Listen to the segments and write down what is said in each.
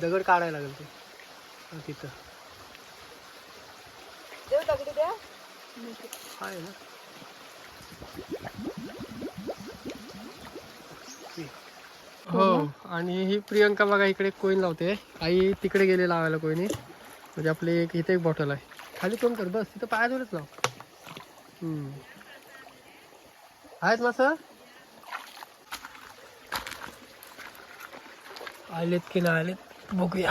दगड काढायला लागेल ते. हा, तिथं. आहे ना. हो. आणि ही प्रियंका बघा इकडे कोईन लावते. आई तिकडे गेले लावायला कोईनी म्हणजे आपली एक इथे एक बॉटल आहे. खाली कोण कर? बस तिथं पायाजवळच लाव. हम्म. आहेत मास? आलेत की नाही आलेत? बघूया.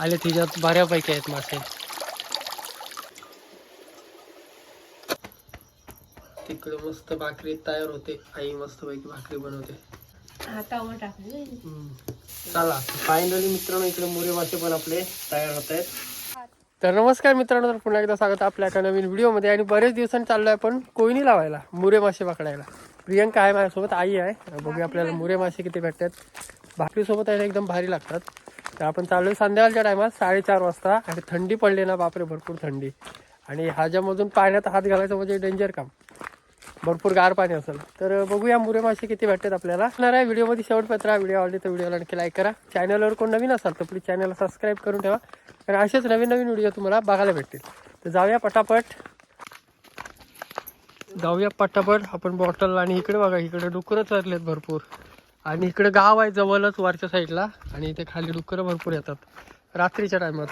आले तिच्यात बऱ्यापैकी आहेत मासे. तिकडे मस्त भाकरी तयार होते. आई मस्त पैकी भाकरी बनवते. हातावर टाकली हम्म. चला फायनली मित्रांनो इकडे मोरे मासे पण आपले तयार होत आहेत. तर नमस्कार मित्रांनो तर पुन्हा एकदा स्वागत आहे आपल्या एका नवीन व्हिडिओमध्ये. आणि बरेच दिवसांनी चाललोय आपण कोयनी लावायला मुरे मासे पकडायला. प्रियंका आहे माझ्यासोबत आई आहे. बघूया आपल्याला मुरे मासे किती भेटतात. भाकरी सोबत आहे ना एकदम भारी लागतात. तर आपण चाललोय संध्याकाळच्या टायमात साडेचार वाजता आणि थंडी पडली ना बापरे भरपूर थंडी. आणि ह्याच्यामधून पाण्यात हात घालायचं म्हणजे डेंजर काम. भरपूर गार पाणी असेल. तर बघूया मुरे मासे किती भेटतात आपल्याला. असणार आहे व्हिडिओमध्ये शेवटपत्र राहा. व्हिडिओ आवडली तर व्हिडिओला नक्की लाईक करा. चॅनलवर कोण नवीन असाल तर प्लीज चॅनलला सबस्क्राईब करून ठेवा. आणि असेच नवीन नवीन व्हिडिओ तुम्हाला बघायला भेटतील. तर जाऊया पटापट. जाऊया पटापट. आपण बॉटल आणि इकडे बघा इकडे डुकरं चरलेत भरपूर. आणि इकडे गाव आहे जवळच वरच्या साईडला. आणि इथे खाली डुकरं भरपूर येतात. रात्रीच्या टायमात.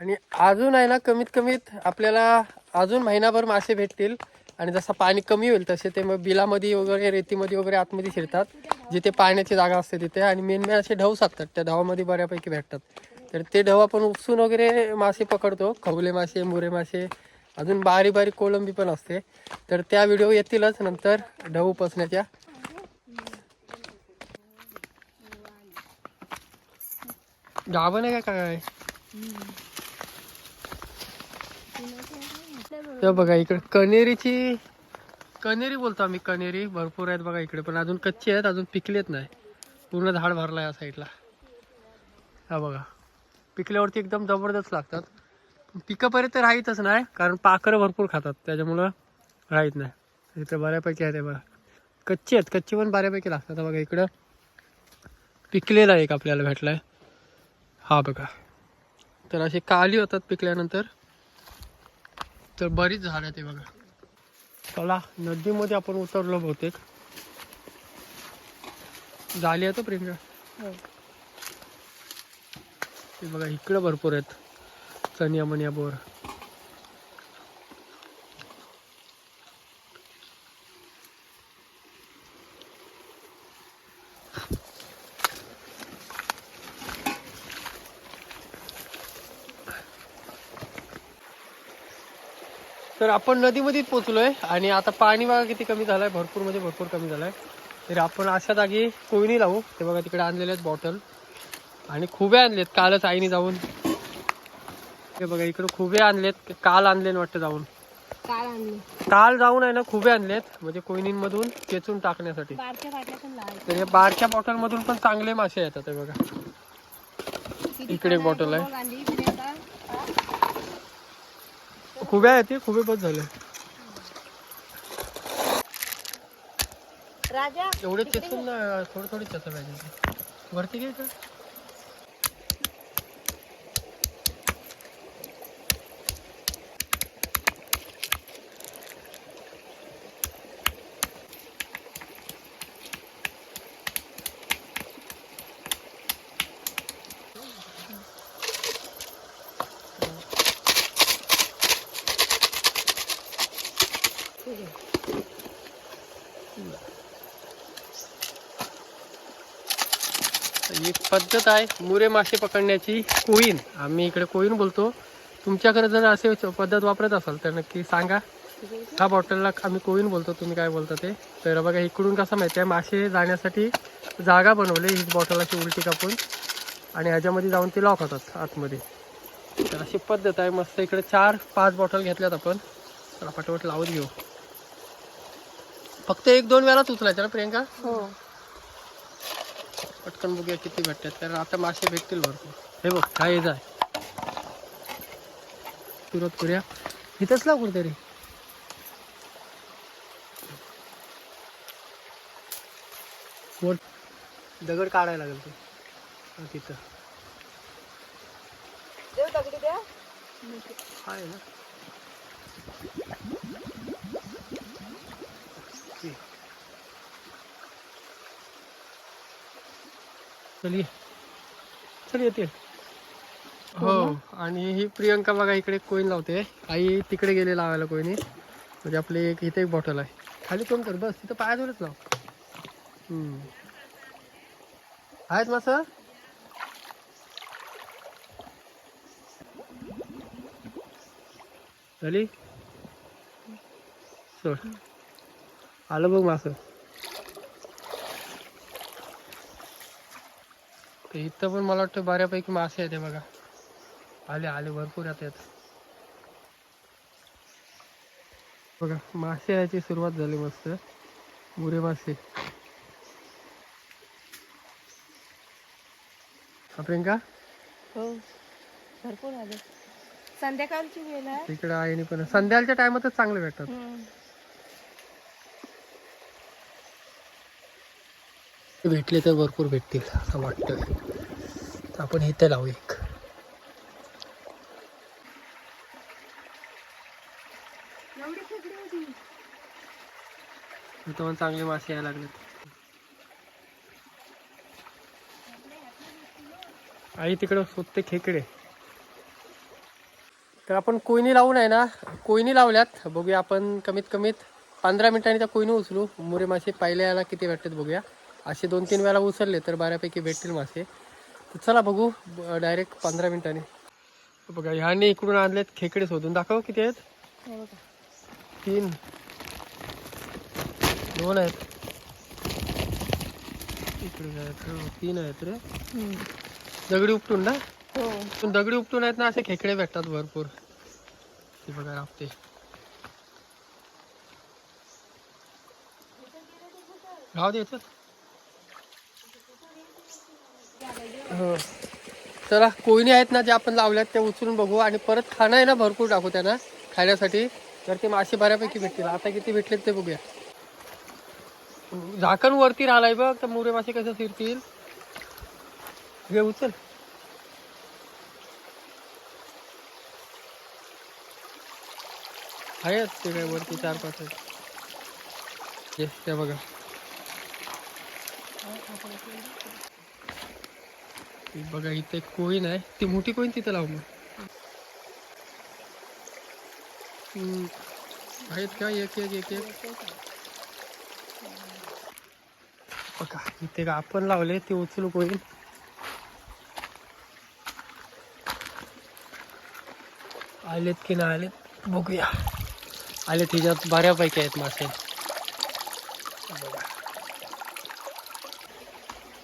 आणि अजून आहे ना कमीत कमीत आपल्याला अजून महिनाभर मासे भेटतील. आणि जसं पाणी कमी होईल तसे ते मग बिलामध्ये वगैरे रेतीमध्ये वगैरे आतमध्ये शिरतात. जिथे पाण्याची जागा असते तिथे. आणि मेन मेन असे ढव साधतात त्या ढवामध्ये बऱ्यापैकी भेटतात. तर ते ढव आपण उपसून वगैरे मासे पकडतो. खवले मासे मुरे मासे. अजून बारीक बारीक कोळंबी पण असते. तर त्या व्हिडिओ येतीलच नंतर ढव उपसण्याच्या. गाभण आहे का काय? हे बघा इकडे कनेरीची कनेरी बोलतो आम्ही कनेरी भरपूर आहेत बघा इकडे पण अजून कच्चे आहेत अजून पिकलेत नाही. पूर्ण झाड भरला या साईडला हा बघा. पिकल्यावरती एकदम जबरदस्त लागतात. पिकापर्यंत राहीतच नाही कारण पाखरं भरपूर खातात त्याच्यामुळं राहीत नाही. इथं बऱ्यापैकी आहे ते बघा. कच्चे आहेत कच्चे पण बऱ्यापैकी लागतात. बघा इकडं पिकलेला एक आपल्याला भेटलाय. हा बघा. तर असे काली होतात पिकल्यानंतर. तर बरीच झाड ते बघा. चला नदीमध्ये आपण उतरलो बहुतेक. झाली आहे तो ते बघा इकडं भरपूर आहेत. चनिया मनिया बोर. आपण नदीमध्येच पोचलोय आणि आता पाणी बघा किती कमी झालंय. भरपूर म्हणजे भरपूर कमी झालंय. तर आपण अशा जागी कोयनी लावू. ते बघा तिकडे आणलेले आहेत बॉटल आणि खुबे आणलेत कालच आईने जाऊन. हे बघा इकडे खुबे आणलेत. काल आणले वाटतं जाऊन. काल आणली. काल जाऊन आहे ना खुबे आणलेत. म्हणजे कोयनींमधून खेचून टाकण्यासाठी. तर हे बारक्या बॉटल मधून पण चांगले मासे येतात हे बघा. इकडे एक बॉटल आहे. मग आणली प्रियंका? खुबे आहेत ते खुबे बस झाले. राजा एवढे चेचून ना थोडं थोडी चेचा पाहिजे वरती घे का एक पद्धत आहे मुरे मासे पकडण्याची कोईन. आम्ही इकडे कोईन बोलतो. तुमच्याकडे जर असे पद्धत वापरत असाल तर नक्की सांगा. ह्या बॉटलला आम्ही कोईन बोलतो. तुम्ही काय बोलता ते? तर बघा इकडून कसं माहिती आहे मासे जाण्यासाठी जागा बनवली ही बॉटल अशी उलटी कापून. आणि ह्याच्यामध्ये जाऊन ते लॉक होतात आतमध्ये. तर अशी पद्धत आहे. मस्त इकडे चार पाच बॉटल घेतल्यात आपण. चला पटापट लावत घेऊ. फक्त एक दोन वेळाच उचलायचं ना प्रियंका? हो. पटकन बघूया किती भेटतात. कारण आता मासे भेटतील भरपूर. हे बघ काय येत आहे सुरुवात करूया. इथंच लाव कुठेतरी. वर. दगड काढायला लागेल ते. तिथं. आहे ना. चल ये. चल येते. हो आणि ही प्रियंका बघा इकडे कोईन लावते. आई तिकडे गेले लावायला कोईनी म्हणजे आपली एक इथे एक बॉटल आहे. खाली कोण कर? बस तिथं पायाजवळच लाव. आहेत मासं? झाली सोड. आलं बघ मासं. ते इथं पण मला वाटतं बऱ्यापैकी मासे आहेत हे बघा. आले आले भरपूर येतात बघा मासे यायची सुरुवात झाली मस्त. मुरे मासे. हा प्रियंका? हो भरपूर आले. संध्याकाळची वेळ आहे. तिकडे आईने पण संध्याकाळच्या टायमातच चांगले भेटतात. भेटले तर भरपूर भेटतील असं वाटतं तर आपण इथे लावू एक. पण चांगले मासे यायला लागलेत. आई तिकडं शोधते खेकडे. तर आपण कोयनी लावून आहे ना कोयनी लावल्यात. बघूया आपण कमीत कमीत पंधरा मिनिटांनी त्या कोयनी उचलू. मुरे मासे पाहिले याला किती भेटतात बघूया. असे दोन तीन वेळा उचलले तर बऱ्यापैकी भेटतील मासे. तर चला बघू डायरेक्ट पंधरा मिनिटांनी. बघा ह्याने इकडून आणलेत खेकडे शोधून. दाखव किती आहेत? हे. तीन. दोन आहेत. इकडे? हो, तीन आहेत रे. दगडी उपटून ना? हो. पण दगडी उपटून आहेत ना असे खेकडे भेटतात भरपूर. ते बघा राहते राहू दे तर चला कोयनी आहेत ना जे आपण लावल्यात ते उचलून बघू आणि परत खाणं आहे ना भरपूर टाकू त्यांना खाण्यासाठी तर ते मासे बऱ्यापैकी भेटतील. आता किती भेटलेत ते बघूया. झाकण वरती राहिलाय बघ तर मुरे मासे कसे फिरतील घे उचल. आहेत ते काय वरती चार पाच आहेत. ते बघा. बघा इथे एक कोईन आहे. ती मोठी कोईन तिथे लावू मग. आहेत का? एक एक एक एक. बघा इथे का आपण लावले ते उचलू कोईन आलेत की नाही आलेत? बघूया. आले तिच्यात बऱ्यापैकी आहेत मासे.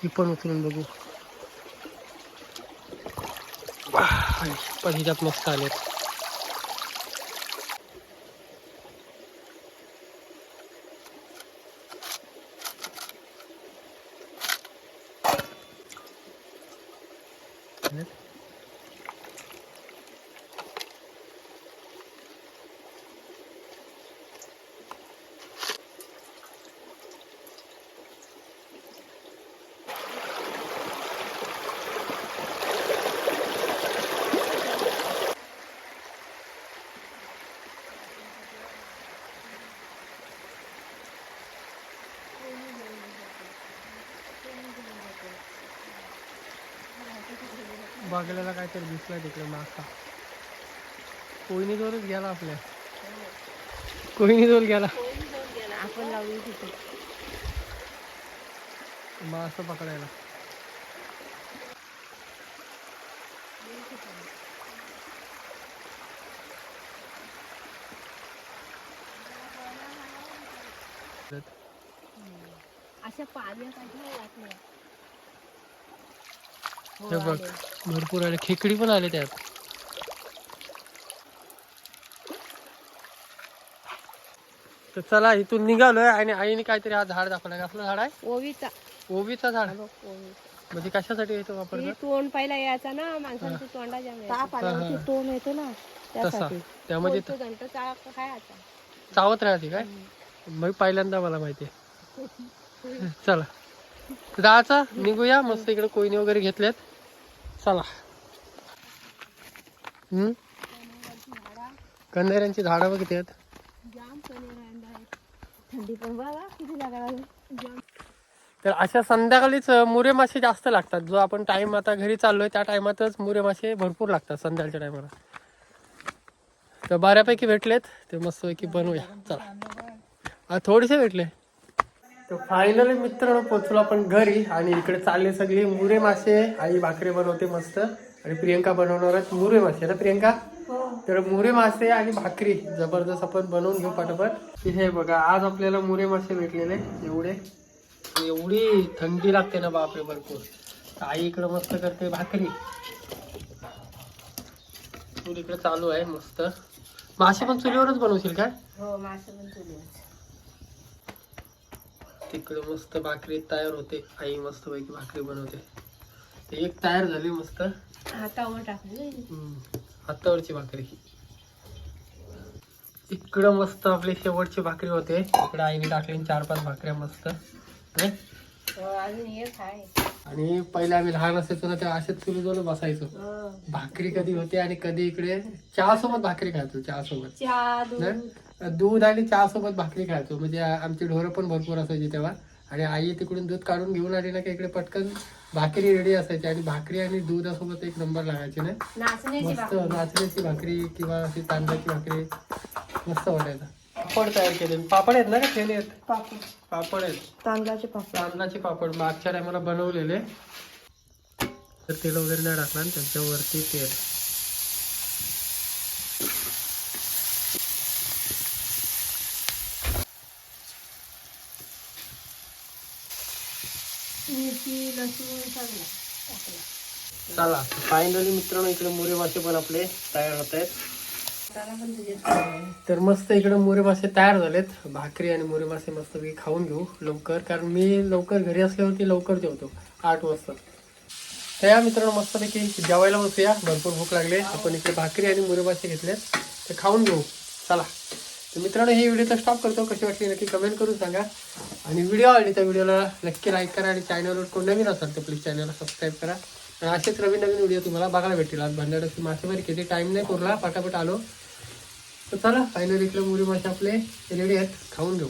ही पण उचलून बघू. वाह, आणि पण हिच्यात मस्त आलेत. बागल्याला काहीतरी दिसला तिकडे मासा कोयनी जोरच गेला आपल्या. कोयनी जोर गेला. आपण लावली तिथे मासा पकडायला. अशा पाण्यासाठी वाटलं हे बघ भरपूर आले. खेकडी पण आले त्यात. तर चला इथून निघालोय आणि आईने काहीतरी हा झाड दाखवलं कसलं झाड आहे? ओवीचा. ओवीचं झाड. म्हणजे कशासाठी येतो ती वापरतात तोंड पहिला यायचा ना माणसांची तोंडा जाम ताप हा, हा. आल्यावरती तोंड येतो ना तसा. त्यासाठी. त्यामध्ये तो घंट चाप काय आता? चावत राहते काय? मग पहिल्यांदा मला माहिती आहे. चला. जायचा निघूया. मस्त इकडे कोयनी वगैरे घेतल्यात चला. हम्म? कंदेऱ्यांची झाडं बघ आहेत तर अशा संध्याकाळीच मुरे मासे जास्त लागतात. जो आपण टाइम आता घरी चाललोय त्या टायमातच मुरे मासे भरपूर लागतात संध्याकाळच्या टायमाला तर बऱ्यापैकी भेटलेत. ते मस्तपैकी बनवूया. चला. थोडेसे भेटले. तर फायनली मित्रांनो पोचलो आपण घरी आणि इकडे चालले सगळे मुरे मासे. आई भाकरी बनवते मस्त. आणि प्रियंका बनवणार आहेत मुरे मासे. ना प्रियंका? तर मुरे मासे आणि भाकरी जबरदस्त आपण बनवून घेऊ पटापट. हे बघा आज आपल्याला मुरे मासे भेटलेले एवढे. एवढी थंडी लागते ना बापरे भरपूर. आई इकडे मस्त करते भाकरी. इकडे चालू आहे मस्त. मासे पण चुलीवरच बनवशील काय? हो मासे पण चुलीवर तिकडे मस्त भाकरी तयार होते. आई मस्त पैकी भाकरी बनवते. ते एक तयार झाली मस्त. हातावर टाकली. हातावरची भाकरी. इकडं मस्त आपली शेवटची भाकरी होते. इकडे आईने टाकली चार पाच भाकऱ्या मस्त? हो, आणि पहिले आम्ही लहान असायचो ना तेव्हा असेच चुलीजवळ बसायचो. हो. भाकरी कधी होते आणि कधी इकडे? चहा सोबत भाकरी खायचो चहा सोबत चहा दूध आणि चहा सोबत भाकरी खायचो. म्हणजे आमची ढोरं पण भरपूर असायची तेव्हा. आणि आई तिकडून दूध काढून घेऊन आली ना की इकडे पटकन भाकरी रेडी असायची. आणि भाकरी आणि दुधासोबत एक नंबर लागायची ना. मस्त भाकरी. नाचण्याची भाकरी किंवा अशी तांदळाची भाकरी. मस्त वाटायचं. पापड तयार केले. पापड आहेत ना का खेळणे आहेत? पापड. पापड आहेत. तांदळाचे पापड. तांदळाचे पापड. मागच्या टायमाला बनवलेले. तर तेल वगैरे नाही आणि त्याच्यावरती तेल. मिरची लसूण सगळं टाकलं. चला फायनली मित्रांनो इकडे मोरे मासे पण आपले तयार होत आहेत. तर मस्त इकडे मोरे मासे तयार झालेत. भाकरी आणि मोरे मासे मस्त खाऊन घेऊ लवकर कारण मी लवकर घरी असल्यावरती लवकर जेवतो आठ वाजता. तर या मित्रांनो मस्तपैकी जेवायला बसूया. भरपूर भूक लागले. आपण इकडे भाकरी आणि मुरे मासे घेतलेत. ते खाऊन घेऊ. चला. तर मित्रांनो ही व्हिडिओ तर स्टॉप करतो. कशी वाटली नक्की कमेंट करून सांगा. आणि व्हिडिओ आवडली तर व्हिडिओला नक्की लाईक करा आणि चॅनलवर कोण नवीन असाल तर प्लीज चॅनलला सबस्क्राईब करा. आणि असेच नवीन नवीन व्हिडिओ तुम्हाला बघायला भेटतील. आज भांडाराची मासेमारी किती टाईम नाही पुरला पटापट आलो. तर चला फायनल इकडे मुरी मासे आपले रेडी आहेत. खाऊन घेऊ.